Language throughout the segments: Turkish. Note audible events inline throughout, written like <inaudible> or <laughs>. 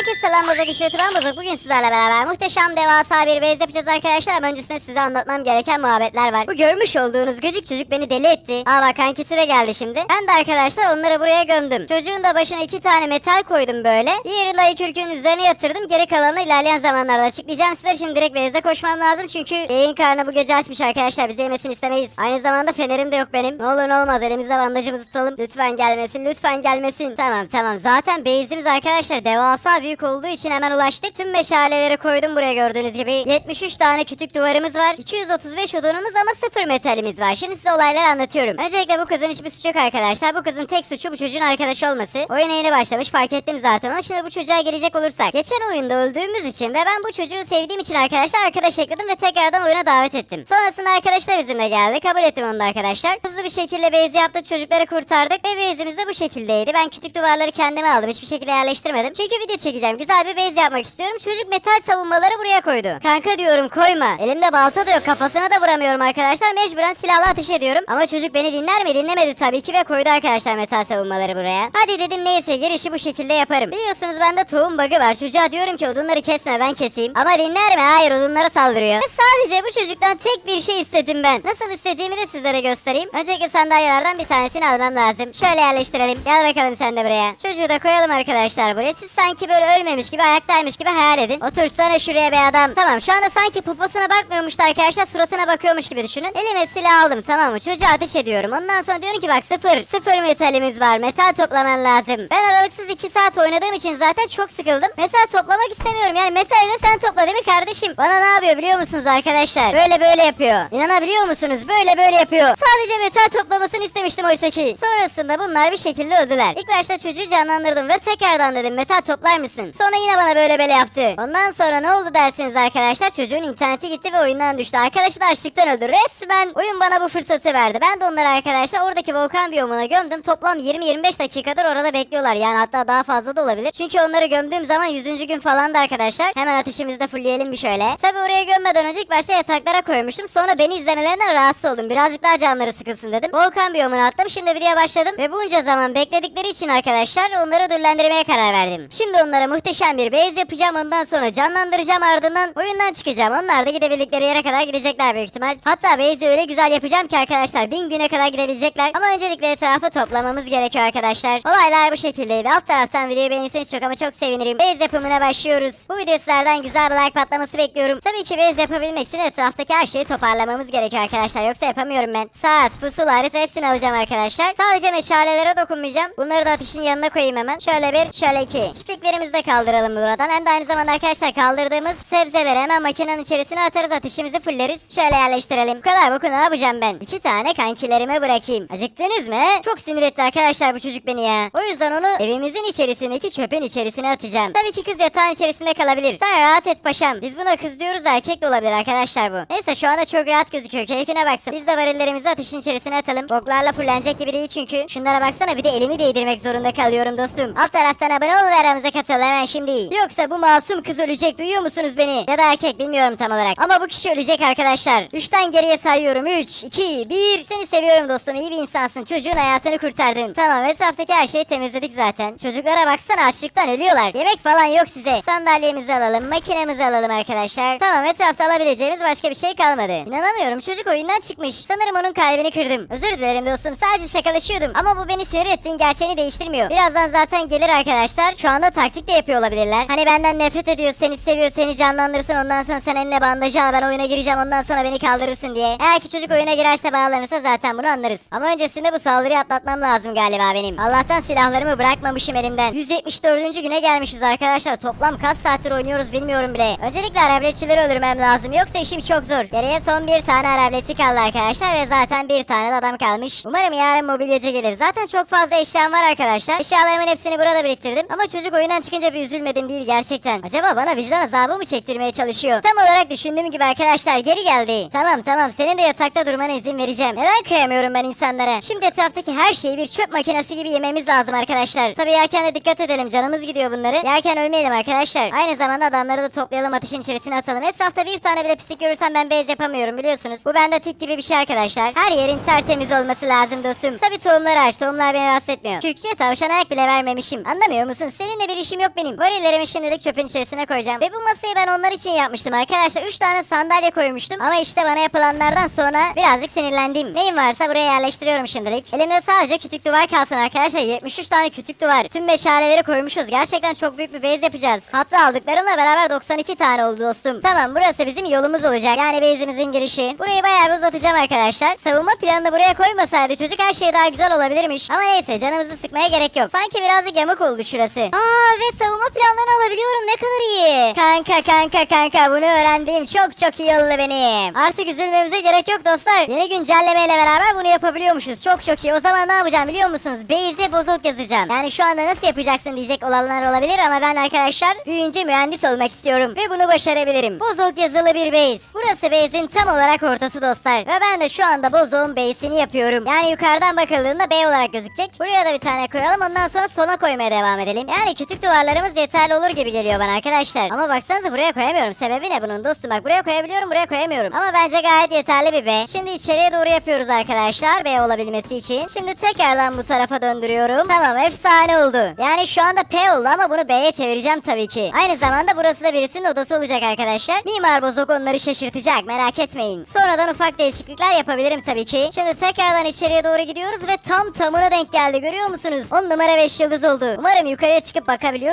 Herkese selam bozuk işleti ben bozuk. Bugün sizlerle beraber muhteşem devasa bir base yapacağız arkadaşlar. Ama öncesinde size anlatmam gereken muhabbetler var. Bu görmüş olduğunuz gıcık çocuk beni deli etti. Aa bak kankisi de geldi şimdi. Ben de arkadaşlar onları buraya gömdüm. Çocuğun da başına iki tane metal koydum böyle. Diğerini ayı kürkünün üzerine yatırdım. Geri kalanını ilerleyen zamanlarda açıklayacağım sizlere. Şimdi direkt base'e koşmam lazım. Çünkü yayın karnı bu gece açmış arkadaşlar. Bizi yemesini istemeyiz. Aynı zamanda fenerim de yok benim. Ne olur ne olmaz elimizde bandajımızı tutalım. Lütfen gelmesin lütfen gelmesin. Tamam tamam zaten base'imiz arkadaşlar devasa büyük olduğu için hemen ulaştık. Tüm meşaleleri koydum buraya gördüğünüz gibi. 73 tane kütük duvarımız var. 235 odunumuz ama sıfır metalimiz var. Şimdi size olayları anlatıyorum. Öncelikle bu kızın hiçbir suçu yok arkadaşlar. Bu kızın tek suçu bu çocuğun arkadaşı olması. Oyuna yeni başlamış fark ettim zaten. Ama şimdi bu çocuğa gelecek olursak. Geçen oyunda öldüğümüz için ve ben bu çocuğu sevdiğim için arkadaşlar arkadaş ekledim ve tekrardan oyuna davet ettim. Sonrasında arkadaş da bizimle geldi. Kabul ettim onu da arkadaşlar. Hızlı bir şekilde base yaptık. Çocukları kurtardık ve base'imiz de bu şekildeydi. Ben kütük duvarları kendime aldım. Hiçbir şekilde yerleştirmedim. Çünkü video çekeceğim. Güzel bir base yapmak istiyorum. Çocuk metal savunmaları buraya koydu. Kanka diyorum koyma. Elimde balta da yok. Kafasına da vuramıyorum arkadaşlar. Mecburen silahla ateş ediyorum. Ama çocuk beni dinler mi? Dinlemedi tabii ki ve koydu arkadaşlar metal savunmaları buraya. Hadi dedim neyse girişi bu şekilde yaparım. Biliyorsunuz bende tohum bug'ı var. Çocuğa diyorum ki odunları kesme ben keseyim. Ama dinler mi? Hayır odunlara saldırıyor. Ve sadece bu çocuktan tek bir şey istedim ben. Nasıl istediğimi de sizlere göstereyim. Öncelikle sandalyelerden bir tanesini almam lazım. Şöyle yerleştirelim. Gel bakalım sen de buraya. Çocuğu da koyalım arkadaşlar buraya. Siz sanki böyle ölmemiş gibi ayaktaymış gibi hayal edin. Otursana şuraya be adam. Tamam şu anda sanki poposuna bakmıyormuştu arkadaşlar. Suratına bakıyormuş gibi düşünün. Elime silah aldım tamam mı? Çocuğa ateş ediyorum. Ondan sonra diyorum ki bak sıfır. Sıfır metalimiz var. Metal toplaman lazım. Ben aralıksız 2 saat oynadığım için zaten çok sıkıldım. Metal toplamak istemiyorum. Yani metali de sen topla değil mi kardeşim? Bana ne yapıyor biliyor musunuz arkadaşlar? Böyle böyle yapıyor. İnanabiliyor musunuz? Böyle böyle yapıyor. Sadece metal toplamasını istemiştim oysa ki. Sonrasında bunlar bir şekilde öldüler. İlk başta çocuğu canlandırdım ve tekrardan dedim metal toplar mısın? Sonra yine bana böyle böyle yaptı. Ondan sonra ne oldu dersiniz arkadaşlar? Çocuğun interneti gitti ve oyundan düştü. Arkadaşı da açlıktan öldü. Resmen oyun bana bu fırsatı verdi. Ben de onları arkadaşlar oradaki volkan biyomuna gömdüm. Toplam 20-25 dakikadır orada bekliyorlar. Yani hatta daha fazla da olabilir. Çünkü onları gömdüğüm zaman 100. gün falan da arkadaşlar. Hemen ateşimizi de fullleyelim bir şöyle. Tabi oraya gömmeden önce ilk başta yataklara koymuştum. Sonra beni izlemelerinden rahatsız oldum. Birazcık daha canları sıkılsın dedim. Volkan biyomuna attım. Şimdi videoya başladım. Ve bunca zaman bekledikleri için arkadaşlar onları ödüllendirmeye karar verdim. Şimdi onlara muhteşem bir base yapacağım. Ondan sonra canlandıracağım ardından oyundan çıkacağım. Onlar da gidebildikleri yere kadar gidecekler büyük ihtimal. Hatta base'i öyle güzel yapacağım ki arkadaşlar bin güne kadar gidebilecekler. Ama öncelikle etrafı toplamamız gerekiyor arkadaşlar. Olaylar bu şekildeydi. Alt taraftan videoyu beğenirseniz çok ama çok sevinirim. Base yapımına başlıyoruz. Bu video güzel bir like patlaması bekliyorum. Tabii ki base yapabilmek için etraftaki her şeyi toparlamamız gerekiyor arkadaşlar. Yoksa yapamıyorum ben. Saat, pusula, harita hepsini alacağım arkadaşlar. Sadece meşalelere dokunmayacağım. Bunları da ateşin yanına koyayım hemen. Şöyle bir, şöyle iki. Çiftliklerimizi de kaldıralım buradan. Hem de aynı zamanda arkadaşlar kaldırdığımız sebzeleri hemen makinenin içerisine atarız. Ateşimizi fulleriz. Şöyle yerleştirelim. Bu kadar bakın ne yapacağım ben. İki tane kankilerime bırakayım. Acıktınız mı? Çok sinir etti arkadaşlar bu çocuk beni ya. O yüzden onu evimizin içerisindeki çöpün içerisine atacağım. Tabii ki kız yatağın içerisinde kalabilir. Sen rahat et paşam. Biz buna kız diyoruz erkek de olabilir arkadaşlar bu. Neyse şu anda çok rahat gözüküyor. Keyfine baksın. Biz de varillerimizi ateşin içerisine atalım. Boklarla fullenecek gibi değil çünkü. Şunlara baksana bir de elimi değdirmek zorunda kalıyorum dostum. Alt taraftan abone ol ve aramıza katıl hemen şimdi. Yoksa bu masum kız ölecek duyuyor musunuz beni? Ya da erkek bilmiyorum tam olarak. Ama bu kişi ölecek arkadaşlar. 3'ten geriye sayıyorum. 3, 2, 1. Seni seviyorum dostum. İyi bir insansın. Çocuğun hayatını kurtardın. Tamam etraftaki her şeyi temizledik zaten. Çocuklara baksana açlıktan ölüyorlar. Yemek falan yok size. Sandalyemizi alalım. Makinemizi alalım arkadaşlar. Tamam etrafta alabileceğimiz başka bir şey kalmadı. İnanamıyorum çocuk oyundan çıkmış. Sanırım onun kalbini kırdım. Özür dilerim dostum. Sadece şakalaşıyordum. Ama bu beni sinir ettiğin gerçeğini değiştirmiyor. Birazdan zaten gelir arkadaşlar. Şu anda taktik de yapıyor olabilirler. Hani benden nefret ediyor, seni seviyor, seni canlandırsın. Ondan sonra sen eline bandajı al ben oyuna gireceğim. Ondan sonra beni kaldırırsın diye. Eğer ki çocuk oyuna girerse bağlanırsa zaten bunu anlarız. Ama öncesinde bu saldırıyı atlatmam lazım galiba benim. Allah'tan silahlarımı bırakmamışım elimden. 174. güne gelmişiz arkadaşlar. Toplam kaç saattir oynuyoruz bilmiyorum bile. Öncelikle arabletçileri öldürmem lazım. Yoksa işim çok zor. Geriye son bir tane arabletçi kaldı arkadaşlar ve zaten bir tane de adam kalmış. Umarım yarın mobilyacı gelir. Zaten çok fazla eşyam var arkadaşlar. Eşyalarımın hepsini burada biriktirdim. Ama çocuk oyundan çıkınca bir üzülmedim değil gerçekten. Acaba bana vicdan azabı mı çektirmeye çalışıyor? Tam olarak düşündüğüm gibi arkadaşlar geri geldi. Tamam tamam senin de yatakta durmana izin vereceğim. Neden kıyamıyorum ben insanlara? Şimdi etraftaki her şeyi bir çöp makinesi gibi yememiz lazım arkadaşlar. Tabii yerken de dikkat edelim canımız gidiyor bunları. Yerken ölmeyelim arkadaşlar. Aynı zamanda adamları da toplayalım ateşin içerisine atalım. Etrafta bir tane bile pislik görürsem ben bez yapamıyorum biliyorsunuz. Bu bende tik gibi bir şey arkadaşlar. Her yerin tertemiz olması lazım dostum. Tabii tohumları aç. Tohumlar beni rahatsız etmiyor. Kürkçüye tavşan ayak bile vermemişim. Anlamıyor musun? Seninle bir işim yok yok benim. Varillerimi şimdilik çöpün içerisine koyacağım. Ve bu masayı ben onlar için yapmıştım arkadaşlar. 3 tane sandalye koymuştum. Ama işte bana yapılanlardan sonra birazcık sinirlendim. Neyim varsa buraya yerleştiriyorum şimdilik. Elimde sadece kütük duvar kalsın arkadaşlar. 73 tane kütük duvar. Tüm meşaleleri koymuşuz. Gerçekten çok büyük bir base yapacağız. Hatta aldıklarımla beraber 92 tane oldu dostum. Tamam burası bizim yolumuz olacak. Yani base'imizin girişi. Burayı bayağı bir uzatacağım arkadaşlar. Savunma planını buraya koymasaydı çocuk her şey daha güzel olabilirmiş. Ama neyse canımızı sıkmaya gerek yok. Sanki birazcık yamuk oldu şurası. Aa ve savunma planlarını alabiliyorum. Ne kadar iyi. Kanka kanka kanka bunu öğrendiğim çok çok iyi oldu benim. Artık üzülmemize gerek yok dostlar. Yeni güncellemeyle beraber bunu yapabiliyormuşuz. Çok çok iyi. O zaman ne yapacağım biliyor musunuz? Base'e bozuk yazacağım. Yani şu anda nasıl yapacaksın diyecek olanlar olabilir ama ben arkadaşlar büyüyünce mühendis olmak istiyorum. Ve bunu başarabilirim. Bozok yazılı bir base. Burası base'in tam olarak ortası dostlar. Ve ben de şu anda Bozok'un base'ini yapıyorum. Yani yukarıdan bakıldığında B olarak gözükecek. Buraya da bir tane koyalım ondan sonra sona koymaya devam edelim. Yani küçük duvarlarımız yeterli olur gibi geliyor bana arkadaşlar. Ama baksanıza buraya koyamıyorum. Sebebi ne bunun dostum? Bak buraya koyabiliyorum buraya koyamıyorum. Ama bence gayet yeterli bir B. Şimdi içeriye doğru yapıyoruz arkadaşlar B olabilmesi için. Şimdi tekrardan bu tarafa döndürüyorum. Tamam efsane oldu. Yani şu anda P oldu ama bunu B'ye çevireceğim tabii ki. Aynı zamanda burası da birisinin odası olacak arkadaşlar. Mimar Bozok onları şaşırtacak merak etmeyin. Sonradan ufak değişiklikler yapabilirim tabii ki. Şimdi tekrardan içeriye doğru gidiyoruz ve tam tamına denk geldi görüyor musunuz? 10 numara 5 yıldız oldu. Umarım yukarıya çıkıp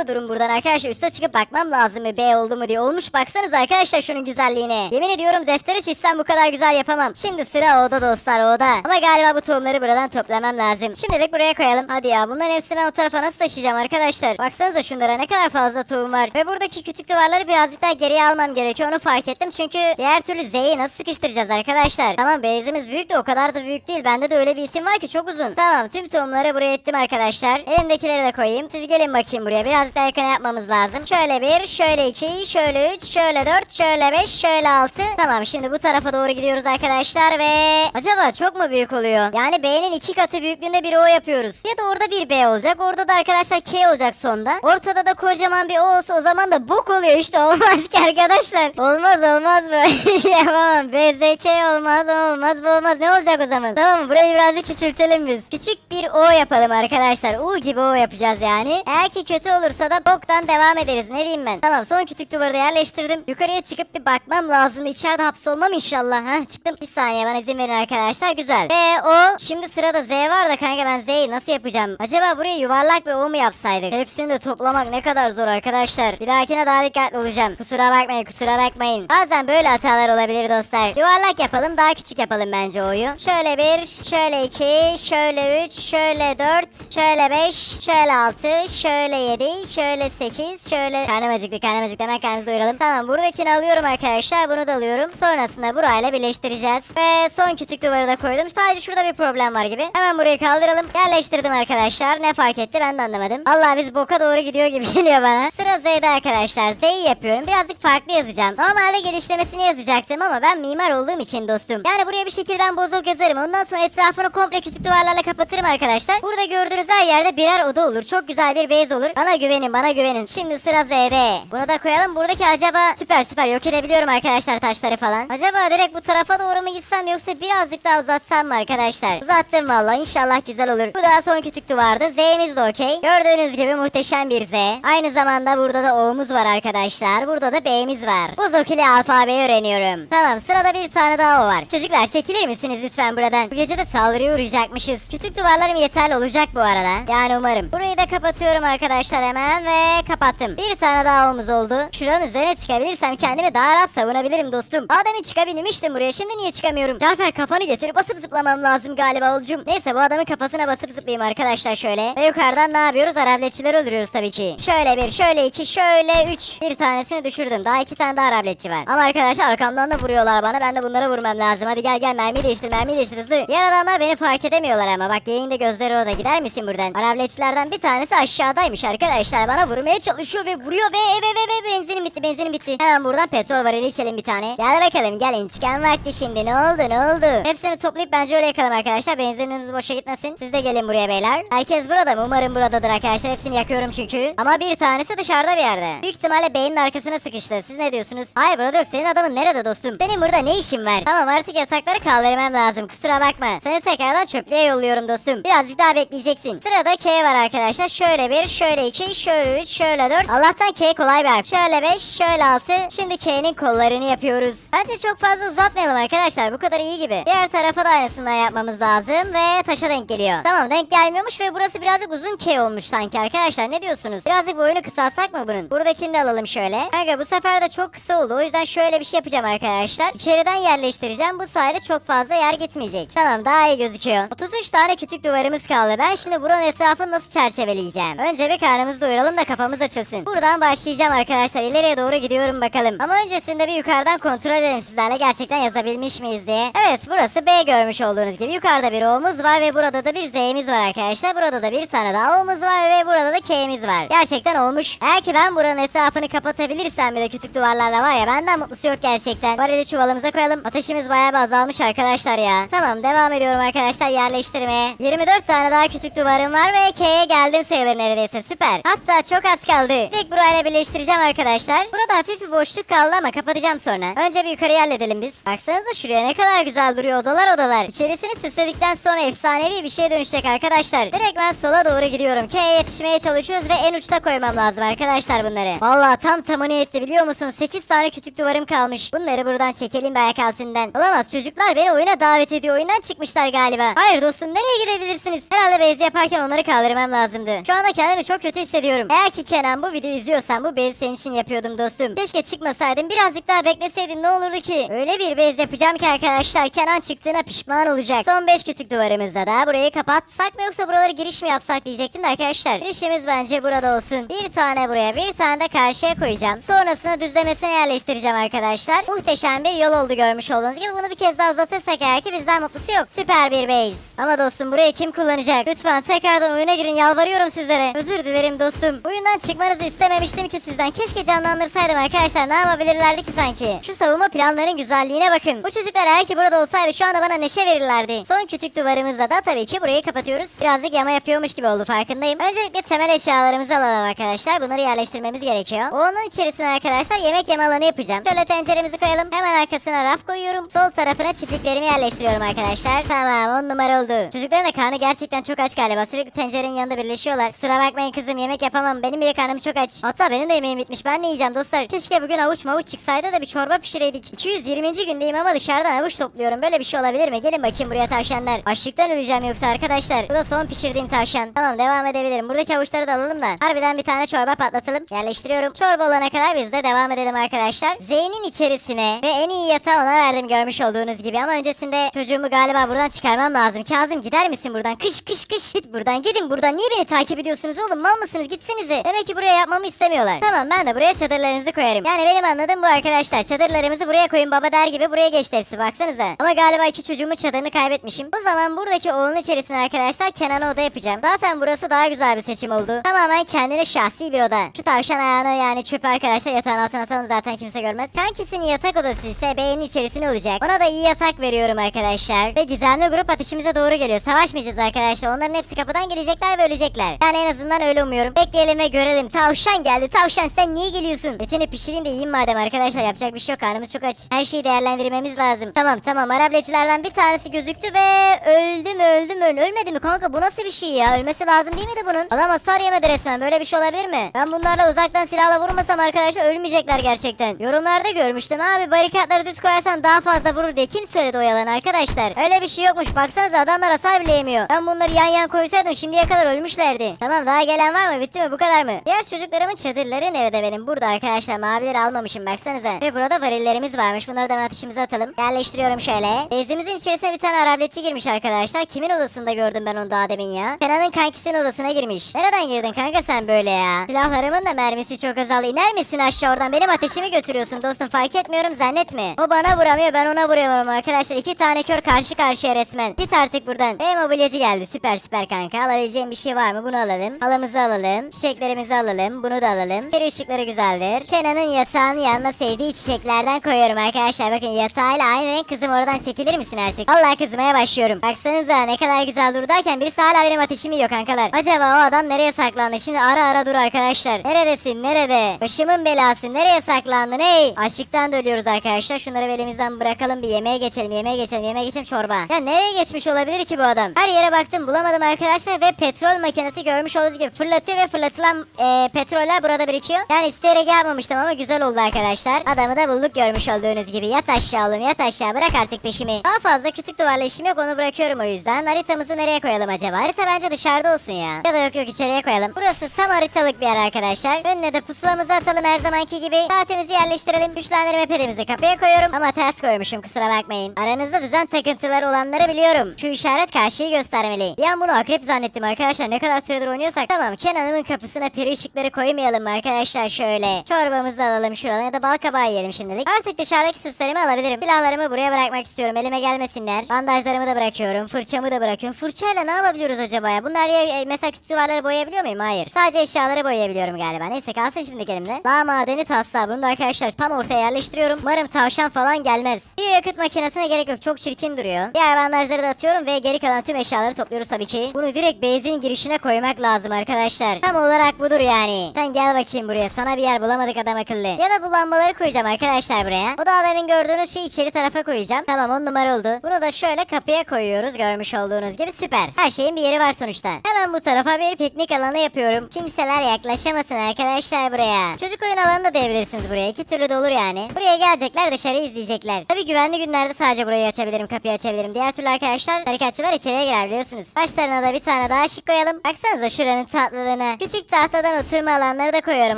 bakabiliyordurum buradan arkadaşlar. Üste çıkıp bakmam lazım mı B oldu mu diye. Olmuş baksanız arkadaşlar şunun güzelliğine. Yemin ediyorum defteri çizsem bu kadar güzel yapamam. Şimdi sıra O'da dostlar O'da. Ama galiba bu tohumları buradan toplamam lazım. Şimdilik buraya koyalım. Hadi ya bunların hepsini ben o tarafa nasıl taşıyacağım arkadaşlar? Baksanıza şunlara ne kadar fazla tohum var. Ve buradaki küçük duvarları birazcık daha geriye almam gerekiyor. Onu fark ettim. Çünkü diğer türlü Z'yi nasıl sıkıştıracağız arkadaşlar? Tamam base'imiz büyük de o kadar da büyük değil. Bende de öyle bir isim var ki çok uzun. Tamam tüm tohumları buraya ettim arkadaşlar. Elimdekileri de koyayım. Siz gelin bakayım buraya. Birazcık daha yapmamız lazım. Şöyle bir, şöyle iki, şöyle üç, şöyle dört, şöyle beş, şöyle altı. Tamam şimdi bu tarafa doğru gidiyoruz arkadaşlar ve... Acaba çok mu büyük oluyor? Yani B'nin iki katı büyüklüğünde bir O yapıyoruz. Ya da orada bir B olacak. Orada da arkadaşlar K olacak sonda. Ortada da kocaman bir O olsa o zaman da bok oluyor işte. Olmaz ki arkadaşlar. Olmaz olmaz böyle <laughs> şey yapamam. BZK olmaz olmaz bu olmaz. Ne olacak o zaman? Tamam? Burayı birazcık küçültelim biz. Küçük bir O yapalım arkadaşlar. U gibi O yapacağız yani. Eğer ki kötü olursa da boktan devam ederiz. Ne diyeyim ben? Tamam son kütük duvarı yerleştirdim. Yukarıya çıkıp bir bakmam lazım. İçeride hapsolmam inşallah. Ha çıktım. Bir saniye bana izin verin arkadaşlar. Güzel. Ve o şimdi sırada Z var da kanka ben Z'yi nasıl yapacağım? Acaba buraya yuvarlak bir O mu yapsaydık? Hepsini de toplamak ne kadar zor arkadaşlar. Bir dahakine daha dikkatli olacağım. Kusura bakmayın kusura bakmayın. Bazen böyle hatalar olabilir dostlar. Yuvarlak yapalım daha küçük yapalım bence O'yu. Şöyle bir, şöyle iki, şöyle üç, şöyle dört, şöyle beş, şöyle altı, şöyle yedi, şöyle sekiz, şöyle... Karnım acıktı karnım acıktı hemen karnımızı doyuralım. Tamam buradakini alıyorum arkadaşlar bunu da alıyorum. Sonrasında burayla birleştireceğiz. Ve son küçük duvarı da koydum. Sadece şurada bir problem var gibi. Hemen burayı kaldıralım. Yerleştirdim arkadaşlar. Ne fark etti ben de anlamadım. Allah biz boka doğru gidiyor gibi <laughs> geliyor bana. Sıra Z'de arkadaşlar. Z'yi yapıyorum. Birazcık farklı yazacağım. Normalde geliştirmesini yazacaktım ama ben mimar olduğum için dostum. Yani buraya bir şekilde ben bozuk yazarım. Ondan sonra etrafını komple küçük duvarlarla kapatırım arkadaşlar. Burada gördüğünüz her yerde birer oda olur. Çok güzel bir base olur. Bana güvenin bana güvenin. Şimdi sıra Z'de. Bunu da koyalım. Buradaki acaba süper süper yok edebiliyorum arkadaşlar taşları falan. Acaba direkt bu tarafa doğru mu gitsem yoksa birazcık daha uzatsam mı arkadaşlar? Uzattım valla inşallah güzel olur. Bu da son küçük duvardı. Z'miz de okey. Gördüğünüz gibi muhteşem bir Z. Aynı zamanda burada da O'muz var arkadaşlar. Burada da B'miz var. Bozok ile alfabeyi öğreniyorum. Tamam sırada bir tane daha O var. Çocuklar çekilir misiniz lütfen buradan? Bu gece de saldırıya uğrayacakmışız. Küçük duvarlarım yeterli olacak bu arada. Yani umarım. Burayı da kapatıyorum arkadaşlar hemen ve kapattım. Bir tane daha O'muz oldu. Şuranın üzerine çıkabilirsem kendimi daha rahat savunabilirim dostum. Adem'i çıkabilmiştim buraya. Şimdi niye çıkamıyorum? Cafer kafanı getir. Basıp zıplamam lazım galiba olcum. Neyse bu adamın kafasına basıp zıplayayım arkadaşlar şöyle. Ve yukarıdan ne yapıyoruz? Arabletçiler öldürüyoruz tabii ki. Şöyle bir, şöyle iki, şöyle üç. Bir tanesini düşürdüm. Daha iki tane daha arabletçi var. Ama arkadaşlar arkamdan da vuruyorlar bana. Ben de bunlara vurmam lazım. Hadi gel gel mermi değiştir, mermi değiştir hızlı. Diğer adamlar beni fark edemiyorlar ama. Bak yayında gözleri orada. Gider misin buradan? Arabletçilerden bir tanesi aşağıdaymış arkadaşlar. Bana vurmaya çalışıyor ve vuruyor ve ve ve ve benzinim bitti benzinim bitti. Hemen buradan petrol varili içelim bir tane. Gel bakalım gel intikam vakti şimdi ne oldu ne oldu? Hepsini toplayıp bence öyle yakalım arkadaşlar. Benzinimiz boşa gitmesin. Siz de gelin buraya beyler. Herkes burada mı? Umarım buradadır arkadaşlar. Hepsini yakıyorum çünkü. Ama bir tanesi dışarıda bir yerde. Büyük ihtimalle beynin arkasına sıkıştı. Siz ne diyorsunuz? Hayır burada yok. Senin adamın nerede dostum? Senin burada ne işin var? Tamam artık yatakları kaldırmam lazım. Kusura bakma. Seni tekrardan çöplüğe yolluyorum dostum. Birazcık daha bekleyeceksin. Sırada K var arkadaşlar. Şöyle bir, şöyle iki, şöyle üç, şöyle dört. Allah'tan K kolay bir harf. Şöyle beş, şöyle altı. Şimdi K'nin kollarını yapıyoruz. Bence çok fazla uzatmayalım arkadaşlar. Bu kadar iyi gibi. Diğer tarafa da aynısından yapmamız lazım ve taşa denk geliyor. Tamam denk gelmiyormuş ve burası birazcık uzun K olmuş sanki arkadaşlar. Ne diyorsunuz? Birazcık boyunu kısaltsak mı bunun? Buradakini de alalım şöyle. Kanka bu sefer de çok kısa oldu. O yüzden şöyle bir şey yapacağım arkadaşlar. İçeriden yerleştireceğim. Bu sayede çok fazla yer gitmeyecek. Tamam daha iyi gözüküyor. 33 tane küçük duvarımız kaldı. Ben şimdi buranın etrafını nasıl çerçeveleyeceğim? Önce bir karnımızı doyuralım da kafamız açılsın. Buradan başlayacağım arkadaşlar. İleriye doğru gidiyorum bakalım. Ama öncesinde bir yukarıdan kontrol edelim sizlerle gerçekten yazabilmiş miyiz diye. Evet burası B görmüş olduğunuz gibi. Yukarıda bir O'muz var ve burada da bir Z'miz var arkadaşlar. Burada da bir tane daha O'muz var ve burada da K'miz var. Gerçekten olmuş. Eğer ki ben buranın etrafını kapatabilirsem bir de küçük duvarlarla var ya benden mutlusu yok gerçekten. Varili çuvalımıza koyalım. Ateşimiz bayağı bir azalmış arkadaşlar ya. Tamam devam ediyorum arkadaşlar yerleştirmeye. 24 tane daha küçük duvarım var ve K'ye geldim sayılır neredeyse süper. Hatta çok az kaldı. Direkt burayla birleştireceğim arkadaşlar. Burada hafif bir boşluk kaldı ama kapatacağım sonra. Önce bir yukarı halledelim biz. Baksanıza şuraya ne kadar güzel duruyor odalar odalar. İçerisini süsledikten sonra efsanevi bir şeye dönüşecek arkadaşlar. Direkt ben sola doğru gidiyorum. K'ye yetişmeye çalışıyoruz ve en uçta koymam lazım arkadaşlar bunları. Vallahi tam tamını etti biliyor musunuz? 8 tane küçük duvarım kalmış. Bunları buradan çekelim bir ayak altından. Olamaz çocuklar beni oyuna davet ediyor. Oyundan çıkmışlar galiba. Hayır dostum nereye gidebilirsiniz? Herhalde bezi yaparken onları kaldırmam lazımdı. Şu anda kendimi çok kötü hissediyorum. Eğer ki Kenan bu videoyu izliyorsan bu bezi senin için yapıyordum dostum. Keşke çıkmasaydın birazcık daha bekleseydin ne olurdu ki? Öyle bir bez yapacağım ki arkadaşlar Kenan çıktığına pişman olacak. Son 5 küçük duvarımızda da burayı kapatsak mı yoksa buraları giriş mi yapsak diyecektim de arkadaşlar. Girişimiz bence burada olsun. Bir tane buraya bir tane de karşıya koyacağım. Sonrasında düzlemesine yerleştireceğim arkadaşlar. Muhteşem bir yol oldu görmüş olduğunuz gibi. Bunu bir kez daha uzatırsak eğer ki bizden mutlusu yok. Süper bir base. Ama dostum burayı kim kullanacak? Lütfen tekrardan oyuna girin yalvarıyorum sizlere. Özür dilerim dostum. Oyundan çıkmanızı istememiştim ki sizden. Keşke canlandırsaydım arkadaşlar. Ne yapabilirlerdi ki sanki? Şu savunma planlarının güzelliğine bakın. Bu çocuklar eğer ki burada olsaydı şu anda bana neşe verirlerdi. Son küçük duvarımızda da tabii ki burayı kapatıyoruz. Birazcık yama yapıyormuş gibi oldu farkındayım. Öncelikle temel eşyalarımızı alalım arkadaşlar. Bunları yerleştirmemiz gerekiyor. Onun içerisine arkadaşlar yemek yeme alanı yapacağım. Şöyle tenceremizi koyalım. Hemen arkasına raf koyuyorum. Sol tarafına çiftliklerimi yerleştiriyorum arkadaşlar. Tamam on numara oldu. Çocukların da karnı gerçekten çok aç galiba. Sürekli tencerenin yanında birleşiyorlar. Kusura bakmayın kızım yemek yapamam. Benim bile karnım çok aç. Hatta benim de yemeğim bitmiş. Ben ne yiyeceğim dostlar? Keşke bugün avuç mavuç çıksaydı da bir çorba pişireydik. 220. gündeyim ama dışarıdan avuç topluyorum. Böyle bir şey olabilir mi? Gelin bakayım buraya tavşanlar. Açlıktan öleceğim yoksa arkadaşlar. Bu da son pişirdiğim tavşan. Tamam devam edebilirim. Buradaki avuçları da alalım da. Harbiden bir tane çorba patlatalım. Yerleştiriyorum. Çorba olana kadar biz de devam edelim arkadaşlar. Z'nin içerisine ve en iyi yatağı ona verdim görmüş olduğunuz gibi. Ama öncesinde çocuğumu galiba buradan çıkarmam lazım. Kazım gider misin buradan? Kış kış kış. Git buradan gidin buradan. Niye beni takip ediyorsunuz oğlum? Mal mısınız? Gitsenize. Demek ki buraya yapmamı istemiyorlar. Tamam ben de buraya çadırlarınızı koyarım. Yani benim anladığım bu arkadaşlar. Çadırlarımızı buraya koyun baba der gibi buraya geçti hepsi baksanıza. Ama galiba iki çocuğumun çadırını kaybetmişim. O zaman buradaki oğlun içerisine arkadaşlar Kenan'a oda yapacağım. Zaten burası daha güzel bir seçim oldu. Tamamen kendine şahsi bir oda. Şu tavşan ayağını yani çöp arkadaşlar yatağın altına atalım zaten kimse görmez. Kankisinin yatak odası ise beğenin içerisine olacak. Ona da iyi yatak veriyorum arkadaşlar. Ve gizemli grup ateşimize doğru geliyor. Savaşmayacağız arkadaşlar. Onların hepsi kapıdan girecekler ve ölecekler. Yani en azından öyle umuyorum. Bekleyelim ve görelim. Tavşan geldi. Tavşan sen niye geliyorsun? Etini pişireyim de yiyeyim madem arkadaşlar. Yapacak bir şey yok. Karnımız çok aç. Her şeyi değerlendirmemiz lazım. Tamam tamam. Arablecilerden bir tanesi gözüktü ve öldü mü öldü mü? Ölmedi mi kanka? Bu nasıl bir şey ya? Ölmesi lazım değil miydi bunun? Adam hasar yemedi resmen. Böyle bir şey olabilir mi? Ben bunlarla uzaktan silahla vurmasam arkadaşlar ölmeyecekler gerçekten. Yorumlarda görmüştüm abi barikatları düz koyarsan daha fazla vurur diye. Kim söyledi o yalan arkadaşlar? Öyle bir şey yokmuş. Baksanıza adamlar hasar bile yemiyor. Ben bunları yan yan koysaydım şimdiye kadar ölmüşlerdi. Tamam daha gelen var mı? Bitti mi? Bu kadar mı? Diğer çocuklarımın çadırları nerede benim? Burada arkadaşlar. Mavileri almamışım baksanıza. Ve burada varillerimiz varmış. Bunları da ateşimize atalım. Yerleştiriyorum şöyle. Bezimizin içerisine bir tane arabletçi girmiş arkadaşlar. Kimin odasında gördüm ben onu daha demin ya? Kenan'ın kankisinin odasına girmiş. Nereden girdin kanka sen böyle ya? Silahlarımın da mermisi çok azaldı. İner misin aşağı oradan? Benim ateşimi götürüyorsun dostum. Fark etmiyorum zannetme. O bana vuramıyor ben ona vuruyorum arkadaşlar. İki tane kör karşı karşıya resmen. Git artık buradan. Ve mobilyacı geldi. Süper süper kanka. Alabileceğim bir şey var mı? Bunu alalım. Halımızı alalım. Çiçeklerimizi alalım. Bunu da alalım. Geri ışıkları güzeldir. Kenan'ın yatağının yanına sevdiği çiçeklerden koyuyorum arkadaşlar. Bakın yatağıyla aynı renk kızım oradan çekilir misin artık? Allah kızmaya başlıyorum. Baksanıza ne kadar güzel durdayken birisi hala benim ateşimi yiyor kankalar. Acaba o adam nereye saklandı? Şimdi ara ara dur arkadaşlar. Neredesin nerede? Başımın belası nereye saklandın hey? Açlıktan da ölüyoruz arkadaşlar. Şunları elimizden bırakalım bir yemeğe geçelim yemeğe geçelim yemeğe geçelim çorba. Ya nereye geçmiş olabilir ki bu adam? Her yere baktım bulamadım arkadaşlar ve petrol makinesi görmüş olduğunuz gibi fırlatıyor ve fırlatılan e, petroller burada birikiyor. Yani isteyerek yapmamıştım ama güzel oldu arkadaşlar. Adamı da bulduk görmüş olduğunuz gibi. Yat aşağı oğlum yat aşağı bırak artık peşimi. Daha fazla küçük duvarla işim yok onu bırakıyorum o yüzden. Haritamızı nereye koyalım acaba? Harita bence dışarıda olsun ya. Ya da yok yok içeriye koyalım. Burası tam haritalık bir yer arkadaşlar. Önüne de pusulamızı atalım her zamanki gibi. Saatimizi yerleştirelim. Güçlendirme pedimizi kapıya koyuyorum. Ama ters koymuşum kusura bakmayın. Aranızda düzen takıntıları olanları biliyorum. Şu işaret karşıyı göstermeli. Bir an bunu akrep zannettim arkadaşlar. Ne kadar süredir oynuyorsak. Tamam Kenan'ımın kapısına peri ışıkları koymayalım mı arkadaşlar şöyle. Çorbamızı alalım şuradan ya da bal kabağı yiyelim şimdilik. Artık dışarıdaki süslerimi alabilirim. Silahlarımı buraya bırakmak istiyorum. Elime gelmesinler. Bandajlarımı da bırakıyorum. Fırçamı da bırakıyorum. Fırçayla ne yapabiliyoruz acaba ya? Bunlar ya e, mesela küçük duvarları boyayabiliyor muyum? Hayır. Sadece eşyaları boyayabiliyorum galiba. Neyse kalsın şimdilik elimde. Daha madeni taslağı. Bunu da arkadaşlar tam ortaya yerleştiriyorum. Umarım tavşan falan gelmez. Bir yakıt makinesine gerek yok. Çok çirkin duruyor. Diğer bandajları da atıyorum ve geri kalan tüm eşyaları topluyoruz tabii ki. Bunu direkt benzin girişine koymak lazım arkadaşlar. Tam olarak budur yani. Sen gel bakayım buraya. Sana bir yer bulamadık adam akıllı. Ya da bu lambaları koyacağım arkadaşlar buraya. O da demin gördüğünüz şeyi içeri tarafa koyacağım. Tamam on numara oldu. Bunu da şöyle kapıya koyuyoruz. Görmüş olduğunuz gibi süper. Her şeyin bir yeri var sonuçta. Hemen bu tarafa bir piknik alanı yapıyorum. Kimseler yaklaşamasın arkadaşlar buraya. Çocuk oyun alanı da diyebilirsiniz buraya. İki türlü de olur yani. Buraya gelecekler dışarı izleyecekler. Tabii güvenli günlerde sadece burayı açabilirim. Kapıyı açabilirim. Diğer türlü arkadaşlar tarikatçılar içeriye girer biliyorsunuz. Başlarına da bir tane daha ışık koyalım. Baksanıza şuranın tatlılığına. Küçük tahtadan oturma alanları da koyuyorum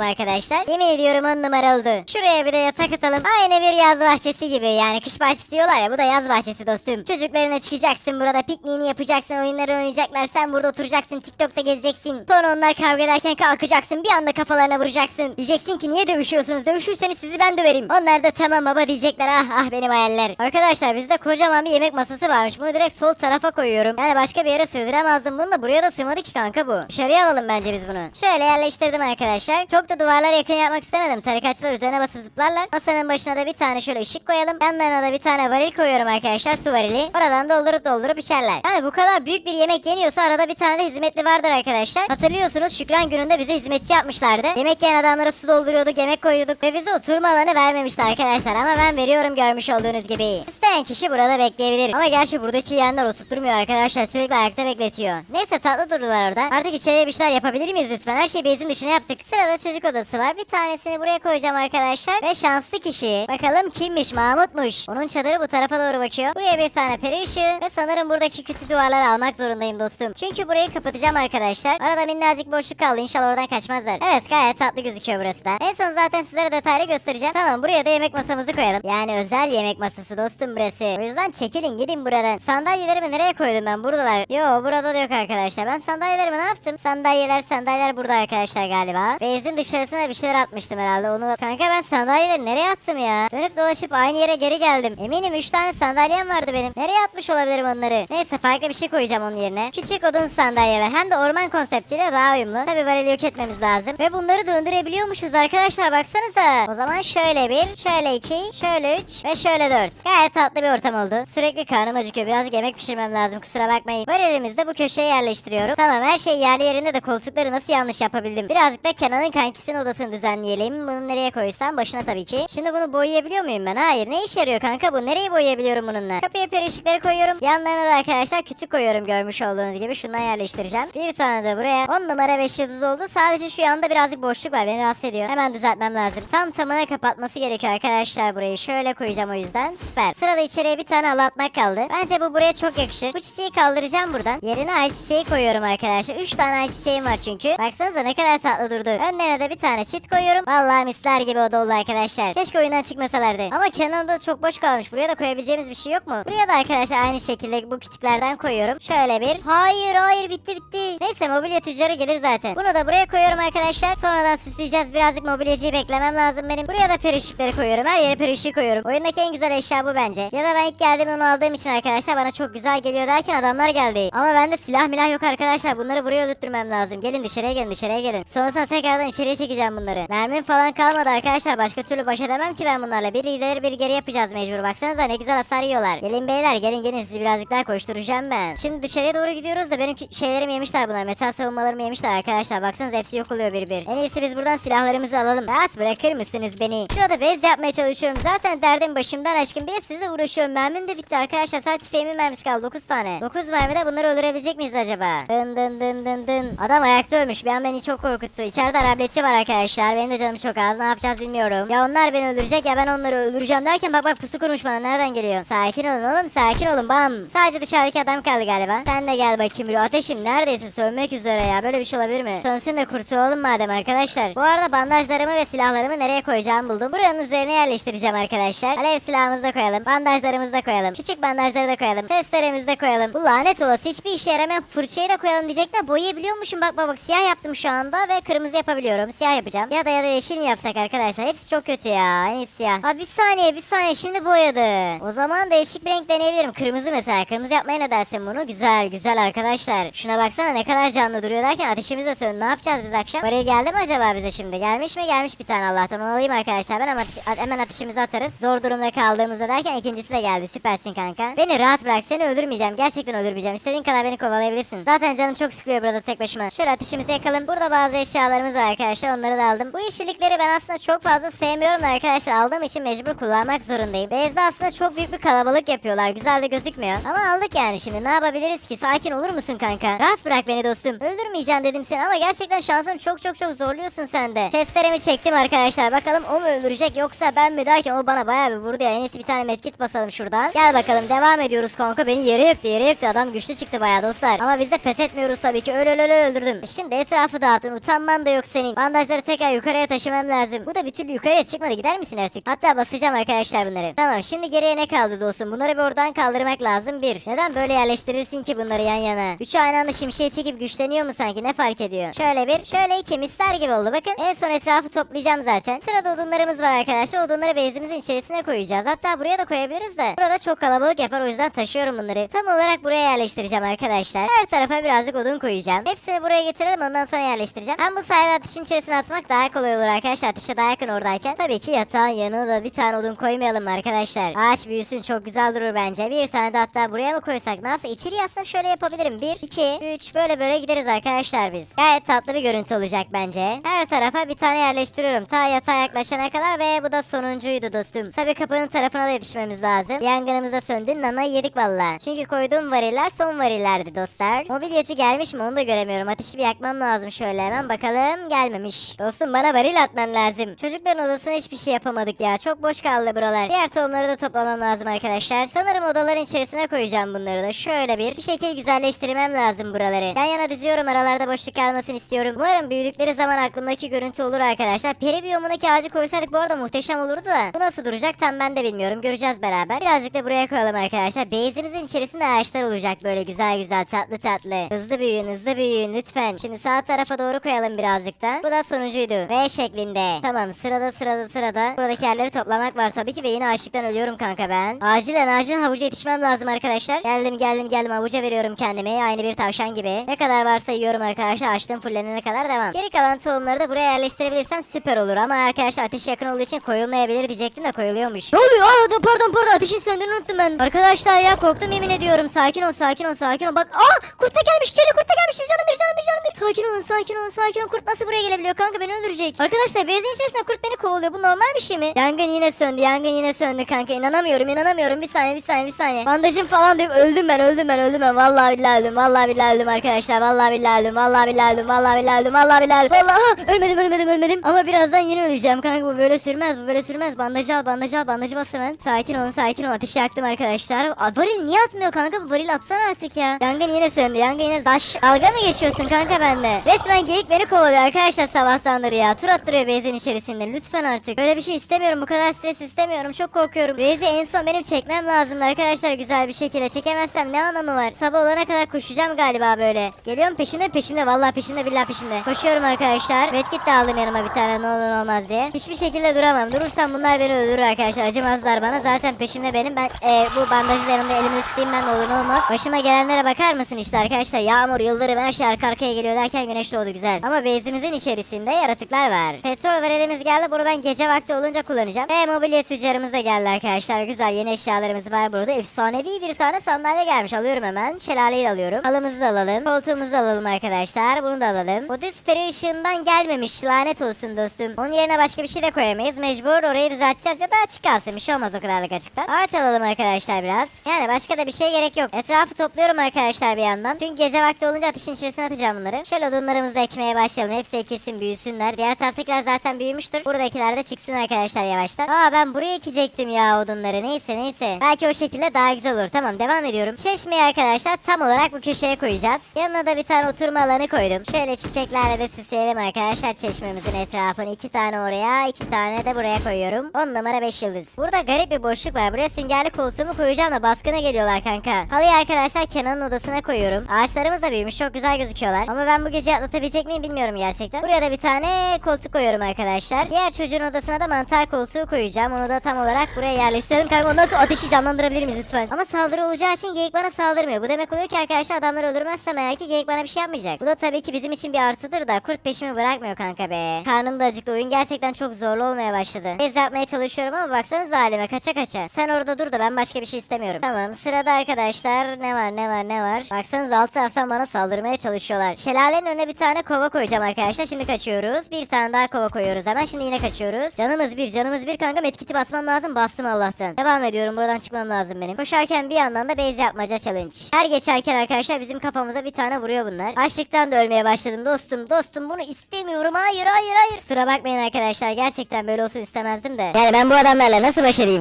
arkadaşlar. Yemin ediyorum on numara oldu. Şuraya bir de yatak atalım. Aynı bir yaz bahçesi gibi. Yani kış bahçesi diyorlar ya bu da yaz bahçesi dostum. Çocuklarına çıkacaksın burada pikniğini yapacaksın. Oyunları oynayacaklar. Sen burada oturacaksın. TikTok'ta gezeceksin. Sonra onlar kavga ederken kalkacaksın. Bir anda kafalarına vuracaksın. Diyeceksin ki niye dövüşüyorsunuz? Dövüşürseniz sizi ben döverim. Onlar da tamam baba diyecekler. Ah ah benim hayaller. Arkadaşlar bizde kocaman bir yemek masası varmış. Bunu direkt sol tarafa koyuyorum. Yani başka bir yere sığdıramazdım bunu da buraya da sığmadı ki kanka bu. Dışarıya alalım bence biz bunu. Şöyle yerleştirdim arkadaşlar. Çok da duvarlara yakın yapmak istemedim. Tarikatçılar üzerine basıp zıplarlar. Masanın başına da bir tane şöyle ışık koyalım. Yanlarına da bir tane varil koyuyorum arkadaşlar. Su varili. Oradan doldurup doldurup içerler. Yani bu kadar büyük bir yemek yeniyorsa arada bir tane de hizmetli vardır arkadaşlar. Hatırlıyorsunuz Şükran gününde bize hizmetçi yapmışlardı. Yemek yiyen adamlara su dolduruyorduk, yemek koyuyorduk ve bize oturma alanı vermemişti arkadaşlar. Ama ben veriyorum görmüş olduğunuz gibi. İsteyen kişi burada bekleyebilir. Ama gerçi buradaki yiyenler oturtmuyor arkadaşlar. Sürekli ayakta bekletiyor. Neyse tatlı durdular orada. Artık içeriye bir şeyler yapabilir miyiz lütfen? Her şeyi bezin dışına yaptık. Sırada çocuk odası var. Bir tanesini buraya koyacağım arkadaşlar. Ve şanslı kişi. Bakalım kimmiş? Mahmutmuş. Onun çadırı bu tarafa doğru bakıyor. Buraya bir tane peri ışığı. Ve sanırım buradaki kötü duvarları almak zorundayım dostum. Çünkü burayı kapatacağım arkadaşlar. Arada minnacık boşluk kaldı. İnşallah oradan kaçmazlar. Evet gayet tatlı gözüküyor burası da. En son zaten sizlere detaylı göstereceğim. Tamam buraya da yemek masamızı koyalım. Yani özel yemek masası dostum burası. O yüzden çekilin gidin buradan. Sandalyelerimi nereye koydum ben? Buradalar. Yo burada da yok arkadaşlar. Ben sandalyelerimi ne yaptım? Sandalyeler sandalyeler burada arkadaşlar galiba. Benzin dışarısına bir şeyler atmıştım herhalde. Onu kanka ben sandalyeleri nereye attım ya? Dönüp dolaşıp aynı yere geri geldim. Eminim 3 tane sandalyem vardı benim. Nereye atmış olabilirim onları? Neyse farklı bir şey koyacağım onun yerine. Küçük odun sandalyeler. Hem de orman konseptiyle daha uyumlu. Tabi varili yok etmemiz lazım. Ve bunları döndürebiliyormuşuz arkadaşlar baksanıza. O zaman şöyle bir, şöyle iki, şöyle üç ve şöyle dört. Gayet tatlı bir ortam oldu. Sürekli karnım acıkıyor. Biraz yemek pişirmem lazım kusura bakmayın. Varilimizi bu köşeye yerleştiriyorum. Tamam her şey yerli yerinde de koltukları nasıl yanlış yapabildim. Birazcık da Kenan'ın kankisinin odasını düzenleyelim. Bunu nereye koysam başına tabii ki. Şimdi bunu boyayabiliyor muyum ben? Hayır. Ne işe yarıyor kanka bu? Nereyi boyayabiliyorum bununla? Kapıya peri ışıkları koyuyorum. Yanlarına da arkadaşlar kütük koyuyorum görmüş olduğunuz gibi. Şundan yerleştireceğim. Bir tane de buraya. 10 numara 5 yıldız oldu. Sadece şu yanda birazcık boşluk var. Beni rahatsız ediyor. Hemen düzeltmem lazım. Tam tamına kapatması gerekiyor arkadaşlar burayı. Şöyle koyacağım o yüzden. Süper. Sırada içeriye bir tane halı atmak kaldı. Bence bu buraya çok yakışır. Bu çiçeği kaldıracağım buradan. Yerine ayçiçeği koyuyorum arkadaşlar. 3 tane ayçiçeğim var çünkü. Baksanıza ne kadar tatlı durdu. Önlerine de bir tane çit koyuyorum. Vallahi misler gibi o oldu arkadaşlar. Keşke oyundan çıkmasalardı. Ama kenarında çok boş kalmış. Buraya da koyabileceğimiz bir şey yok mu? Buraya da arkadaşlar aynı şekilde bu kütüklerden koyuyorum. Şöyle bir. Hayır hayır bitti bitti. Neyse mobilya tüccarı gelir zaten. Bunu da buraya koyuyorum arkadaşlar. Sonradan süsleyeceğiz. Birazcık mobilyacıyı beklemem lazım benim. Buraya da peri ışıkları koyuyorum. Her yere peri ışığı koyuyorum. Oyundaki en güzel eşya bu bence. Ya da ben ilk geldiğimde onu aldığım için arkadaşlar bana çok güzel geliyor derken adamlar geldi. Ama bende silah milah yok arkadaşlar. Bunları buraya öldürtmem lazım. Gelin dışarıya gelin dışarıya gelin. Sonrasında tekrardan içeriye çekeceğim bunları. Mermim falan kalmadı arkadaşlar. Başka türlü baş edemem ki ben bunlarla. Bir ileri bir geri yapacağız mecbur. Baksanıza ne güzel hasar yiyorlar. Gelin beyler gelin gelin sizi birazcık daha koşturacağım ben. Şimdi dışarıya doğru gidiyoruz da benim şeylerimi yemişler bunlar. Metal savunmalarımı yemişler arkadaşlar. Baksanıza hepsi yok oluyor bir bir. En iyisi biz buradan silahlarımızı alalım. Rahat bırakır mısınız beni? Şurada bez yapmaya çalışıyorum. Zaten derdim başımdan aşkım. Bir de sizle uğraşıyorum. Mermim de bitti arkadaşlar. Sadece tüfeğimin mermisi kaldı. 9 tane. 9 mermide bunları öldürebilecek miyiz acaba? Dın dın dın dın dın. Adam ayakta ölmüş. Bir an beni çok korkuttu. İçeride arabletçi var arkadaşlar. Benim de canım çok az. Ne yapacağız bilmiyorum. Ya onlar beni öldürecek ya ben onları öldüreceğim derken bak bak pusu kurmuş bana. Nereden geliyor? Sakin olun oğlum. Sakin olun. Bam. Sadece dışarıdaki adam kaldı galiba. Sen de gel bakayım. buraya. Ateşim neredeyse sönmek üzere ya. Böyle bir şey olabilir mi? Sönsün de kurtulalım madem arkadaşlar. Bu arada bandajlarımı ve silahlarımı nereye koyacağımı buldum. Buranın üzerine yerleştireceğim arkadaşlar. Alev silahımızı da koyalım. Bandajlarımızı da koyalım. Küçük bandajları da koyalım. Testeremizi de koyalım. Bu lanet olası hiçbir işe yaramayan fırçayı da koyalım diyecek de boyayabiliyormuşum. Bak bak bak siyah yaptım şu anda ve kırmızı yapabiliyorum. Siyah yapacağım. Ya da ya da yeşil mi yapsak arkadaşlar? Hepsi çok kötü ya. En iyisi siyah. Abi bir saniye bir saniye şimdi boyadı. O zaman değişik bir renk deneyebilirim. Kırmızı mesela. Kırmızı yapmaya ne dersin bunu? Güzel güzel arkadaşlar. Şuna baksana ne kadar canlı duruyor derken ateşimiz de söndü. Ne yapacağız biz akşam? Varil geldi mi acaba bize şimdi? Gelmiş mi? Gelmiş bir tane Allah'tan. Onu alayım arkadaşlar. Ben ama ateş- hemen ateşimizi atarız. Zor durumda kaldığımızda derken ikincisi de geldi. Süpersin kanka. Beni rahat bırak. Seni öldürmeyeceğim. Gerçekten öldürmeyeceğim. İstediğin kadar beni kovalayabilirsin. Zaten canım çok sıkılıyor burada tek başıma. Şöyle ateşimizi yakalım. Burada bazı eşyalarımız var arkadaşlar. Onları da aldım. Bu yeşillikleri ben aslında çok fazla sevmiyorum da arkadaşlar. Aldığım için mecbur kullanmak zorundayım. Beyzde aslında çok büyük bir kalabalık yapıyorlar. Güzel de gözükmüyor. Ama aldık yani şimdi. Ne yapabiliriz ki? Sakin olur musun kanka? Rahat bırak beni dostum. Öldürmeyeceğim dedim seni ama gerçekten şansını çok çok çok zorluyorsun sen de. Testeremi çektim arkadaşlar. Bakalım o mu öldürecek yoksa ben mi derken o bana bayağı bir vurdu ya. En iyisi bir tane medkit basalım şuradan. Gel bakalım devam ediyoruz kanka. Beni yere yıktı yere yıktı. Adam güçlü çıktı bayağı dostlar. Ama biz de pes etmiyoruz tabii ki. Öyle öyle öyle öldürdüm. Şimdi etrafı dağıtın. Utanman da yok senin. Bandajları tekrar yukarıya taşımam lazım. Bu da bir türlü yukarıya çıkmadı. Gider misin artık? Hatta basacağım arkadaşlar bunları. Tamam şimdi geriye ne kaldı dostum? Bunları bir oradan kaldırmak lazım. Bir. Neden böyle yerleştirirsin ki bunları yan yana? Üçü aynı anda şimşeğe çekip güçleniyor mu sanki? Ne fark ediyor? Şöyle bir. Şöyle iki. Misler gibi oldu. Bakın en son etrafı toplayacağım zaten. Sırada odunlarımız var arkadaşlar. Odunları bezimizin içerisine koyacağız. Hatta buraya da koyabiliriz de. Burada çok kalabalık yapar o yüzden taşıyorum bunları. Tam olarak buraya yerleştireceğim arkadaşlar. Her tarafa birazcık odun koyacağım. Hepsini buraya getirelim ondan sonra yerleştireceğim. Hem bu sayede ateşin içerisine atmak daha kolay olur arkadaşlar. Ateşe daha yakın oradayken. Tabii ki yatağın yanına da bir tane odun koymayalım arkadaşlar. Ağaç büyüsün çok güzel durur bence. Bir tane de hatta buraya mı koysak ne yapsak? Aslında şöyle yapabilirim. Bir, iki, üç böyle böyle gideriz arkadaşlar biz. Gayet tatlı bir görüntü olacak bence. Her tarafa bir tane yerleştiriyorum. Ta yatağa yaklaşana kadar ve bu da sonuncuydu dostum. Tabii kapının tarafına da yetişmemiz lazım. Yangınımız da söndü. Nanayı yedik valla. Çünkü koyduğum variller son varillerdi dostlar. Mobilyacı gelmiş mi onu da göremiyorum. Ateşi bir yakmam lazım şöyle hemen bakalım. Gelmemiş. Dostum bana varil atman lazım. Çocukların odasına hiçbir şey yapamadık ya. Çok boş kaldı buralar. Diğer tohumları da toplamam lazım arkadaşlar. Sanırım odaların içerisine koyacağım bunları da. Şöyle bir, bir şekil güzelleştirmem lazım buraları. Yan yana diziyorum aralarda boşluk kalmasını istiyorum. Umarım büyüdükleri zaman aklımdaki görüntü olur arkadaşlar. Peri biyomundaki ağacı koysaydık bu arada muhteşem olurdu da. Bu nasıl duracak tam ben de bilmiyorum. Göreceğiz beraber. Birazcık da buraya koyalım arkadaşlar. Beyzimizin içerisinde ağaçlar olacak böyle güzel güzel tatlı tatlı. Hızlı büyüyün hızlı büyüyün lütfen. Şimdi sağ tarafa doğru koyalım birazcık da. Bu da sonuncuydu. V şeklinde. Tamam sırada sırada sırada. Buradaki yerleri toplamak var tabii ki ve yine açlıktan ölüyorum kanka ben. Acilen acilen havuca yetişmem lazım arkadaşlar. Geldim geldim geldim havuca veriyorum kendimi. Aynı bir tavşan gibi. Ne kadar varsa yiyorum arkadaşlar. Açlığım fullenene kadar devam. Geri kalan tohumları da buraya yerleştirebilirsem süper olur. Ama arkadaşlar ateş yakın olduğu için koyulmayabilir diyecektim de koyuluyormuş. Ne oluyor? Aa, pardon pardon ateşin söndüğünü unuttum ben. Arkadaşlar ya korktum yemin ediyorum. Sakin ol sakin ol sakin ol. Bak aa kurt da gelmiş. Çeli kurt da gelmiş. Canım bir canım bir canım bir. Sakin olun sakin olun sakin olun. Kurt nasıl buraya gelebiliyor kanka beni öldürecek. Arkadaşlar benzin içerisinde kurt beni kovalıyor. Bu normal bir şey mi? Yangın yine söndü. Yangın yine söndü kanka. İnanamıyorum inanamıyorum. Bir saniye bir saniye bir saniye. Bandajım falan da yok. Öldüm ben öldüm ben öldüm ben. Vallahi billahi öldüm. Vallahi billahi öldüm arkadaşlar. Vallahi billahi öldüm. Vallahi billahi öldüm. Vallahi billahi öldüm. Vallahi billahi öldüm. Vallahi ah, ölmedim ölmedim ölmedim. Ama birazdan yine öleceğim kanka. Bu böyle sürmez. Bu böyle sürmez. Bandajı al bandajı al bandajı bas hemen. Sakin olun sakin olun. Ateşi yaktım arkadaşlar. Varil niye atmıyor kanka? Bu varil atsana artık ya. Yangın yine söndü. Yangın yine daş. Dalga mı geçiyorsun kanka bende? Resmen geyik beni kovalıyor arkadaşlar sabahtandır ya. Tur attırıyor benzin içerisinde. Lütfen artık. Böyle bir şey istemiyorum. Bu kadar stres istemiyorum. Çok korkuyorum. Bezi en son benim çekmem lazımdı arkadaşlar güzel bir şekilde. Çekemezsem ne anlamı var? Sabah olana kadar koşacağım galiba böyle. Geliyorum peşinde peşinde. Vallahi peşinde billahi peşinde. Koşuyorum arkadaşlar. Medkit de aldım yanıma bir tane ne olur olmaz diye. Hiçbir şekilde duramam. Durursam bunlar beni öldürür arkadaşlar. Acımazlar bana. Zaten peşimde benim. Ben e, bu bandajı da yanımda elimde tutayım ben ne olur ne olmaz. Başıma gelenlere bakar mısın işte arkadaşlar. Yağmur, yıldırım her şey arka arkaya geliyor derken güneş doğdu güzel. Ama bezimizin içerisinde yaratıklar var. Petrol verelimiz geldi. Bunu ben gece vakti olunca kullanacağım. Ve mobilya tüccarımız da geldi arkadaşlar. Güzel yeni eşyalarımız var burada. Efsanevi bir tane sandalye gelmiş. Alıyorum hemen. Şelaleyi de alıyorum. Halımızı da alalım. Koltuğumuzu da alalım arkadaşlar. Bunu da alalım. Bu düz peri ışığından gelmemiş. Lanet olsun dostum. Onun yerine başka bir şey de koyamayız. Mecbur orayı düzelteceğiz ya da açık kalsın. Bir şey olmaz o kadarlık açıktan. Ağaç alalım arkadaşlar biraz. Yani başka da bir şey gerek yok. Etrafı topluyorum arkadaşlar bir yandan. Çünkü gece vakti olunca ateşin içerisine atacağım bunları. Şöyle odunlarımızı da ekmeye başlayalım. Hepsi ekilsin büyüsünler. Diğer taraftakiler zaten büyümüştür. Buradakiler de çıksın arkadaşlar yavaştan. Aa ben buraya ekecektim ya odunları. Neyse neyse. Belki o şekilde daha güzel olur. Tamam devam ediyorum. Çeşmeyi arkadaşlar tam olarak bu köşeye koyacağız. Yanına da bir tane oturma alanı koydum. Şöyle çiçeklerle de süsleyelim arkadaşlar çeşmemizin etrafını. iki tane oraya, iki tane de buraya koyuyorum. 10 numara 5 yıldız. Burada garip bir boşluk var. Buraya süngerli koltuğumu koyacağım da baskına geliyorlar kanka. Halıyı arkadaşlar Kenan'ın odasına koyuyorum. Ağaçlarımız da büyümüş. Çok güzel gözüküyorlar. Ama ben bu gece atlatabilecek miyim bilmiyorum gerçekten. Buraya da bir tane koltuk koyuyorum arkadaşlar. Diğer çocuğun odasına da mantar koltuğu koyacağım. Onu da tam olarak buraya yerleştirelim. Kanka ondan sonra ateşi canlandırabilir miyiz lütfen? Ama saldırı olacağı için geyik bana saldırmıyor. Bu demek oluyor ki arkadaşlar adamları öldürmezsem eğer ki geyik bana bir şey yapmayacak. Bu da tabii ki bizim için bir artıdır da kurt peşimi bırakmıyor kanka be. Karnım da acıktı. Oyun gerçekten çok zorlu olmaya başladı. Bez yapmaya çalışıyorum ama baksanıza halime kaça kaça. Sen orada dur da ben başka bir şey istemiyorum. Tamam sırada arkadaşlar ne var ne var ne var. Baksanıza alt taraftan bana saldırmaya çalışıyorlar. Şelalenin önüne bir tane kova koyacağım arkadaşlar. Şimdi kaçıyoruz. Bir tane daha kova koyuyoruz hemen. Şimdi yine kaçıyoruz. Canımız bir canımız bir kanka metkiti basmam lazım. Bastım Allah'tan. Devam ediyorum. Buradan çıkmam lazım benim. Koşarken bir yandan da base yapmaca challenge. Her geçerken arkadaşlar bizim kafamıza bir tane vuruyor bunlar. Açlıktan da ölmeye başladım dostum. Dostum bunu istemiyorum. Hayır hayır hayır. Kusura bakmayın arkadaşlar. Gerçekten böyle olsun istemezdim de. Yani ben bu adamlarla nasıl baş edeyim?